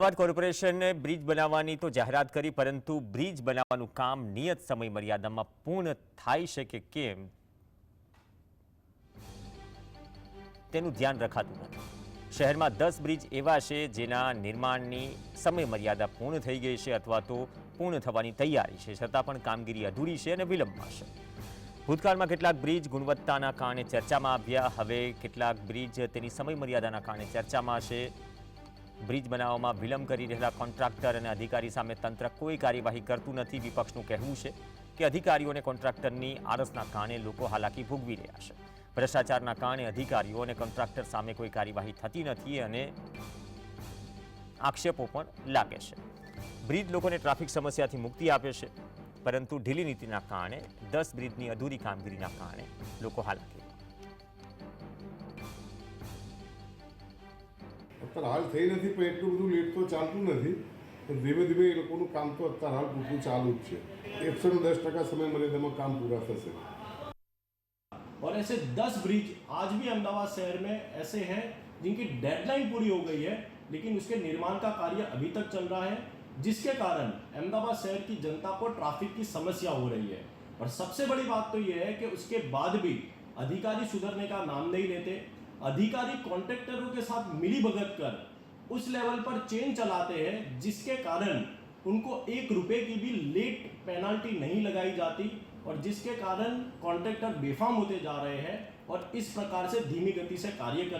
Ahmedabad કોર્પોરેશને bridge બનાવવાની તો જાહેરાત કરી, પરંતુ બ્રિજ બનાવવાનું કામ નિયત સમય મર્યાદામાં પૂર્ણ થાય છે કે કેમ? તેનું ધ્યાન રખાતું નથી. શહેરમાં દસ બ્રિજ એવા છે જેના નિર્માણની સમય મર્યાદા પૂર્ણ થઈ ગઈ છે અથવા તો પૂર્ણ થવાની તૈયારી છે. છતાં પણ કામગીરી અધૂરી છે અને વિલંબમાં છે. ભૂતકાળમાં કેટલાક બ્રિજ ગુણવત્તાના કારણે ચર્ચામાં આવ્યા. હવે કેટલાક બ્રિજ તેની સમય મર્યાદાના કારણે ચર્ચામાં છે. બ્રિજ બનાવવામાં વિલંબ કરી રહેલા કોન્ટ્રાક્ટર અને અધિકારી સામે તંત્ર કોઈ કાર્યવાહી કરતું નથી, વિપક્ષનું કહેવું છે કે અધિકારીઓ અને કોન્ટ્રાક્ટરની આરસના કારણે લોકો હાલાકી ભોગવી રહ્યા છે. ભ્રષ્ટાચારના કારણે અધિકારીઓ અને કોન્ટ્રાક્ટર સામે કોઈ કાર્યવાહી થતી નથી અને આક્ષેપો પણ લાગે છે. બ્રિજ લોકોને ટ્રાફિક સમસ્યાથી મુક્તિ આપે છે, પરંતુ ઢીલી નીતિના કારણે, દસ બ્રિજની અધૂરી કામગીરીના કારણે લોકો હાલાકી અત્યારે હાલ થઈ નથી પણ એટલું બધું લેટ તો ચાલતું નથી પણ ધીમે ધીમે એ લોકોનું કામ તો અત્યારે હાલ પૂરતું ચાલુ જ છે એકસો ને દસ ટકા સમય મર્યાદામાં કામ પૂરા થશે और ऐसे 10 ब्रिज आज भी अहमदाबाद शहर में ऐसे हैं जिनकी डेडलाइन पूरी हो गई है लेकिन उसके निर्माण का कार्य अभी तक चल रहा है जिसके कारण अहमदाबाद शहर की जनता को ट्रैफिक की समस्या हो रही है और सबसे बड़ी बात तो यह है कि उसके बाद भी अधिकारी सुधरने का नाम नहीं लेते अधिकारी कॉन्ट्रेक्टरों के साथ मिली भगत कर उस लेवल पर चेन चलाते हैं, जिसके कारण उनको एक रुपए की भी लेट पेनल्टी नहीं लगाई जाती और जिसके कारण कॉन्ट्रैक्टर बेफाम होते जा रहे हैं और इस प्रकार से धीमी गति से कार्य कर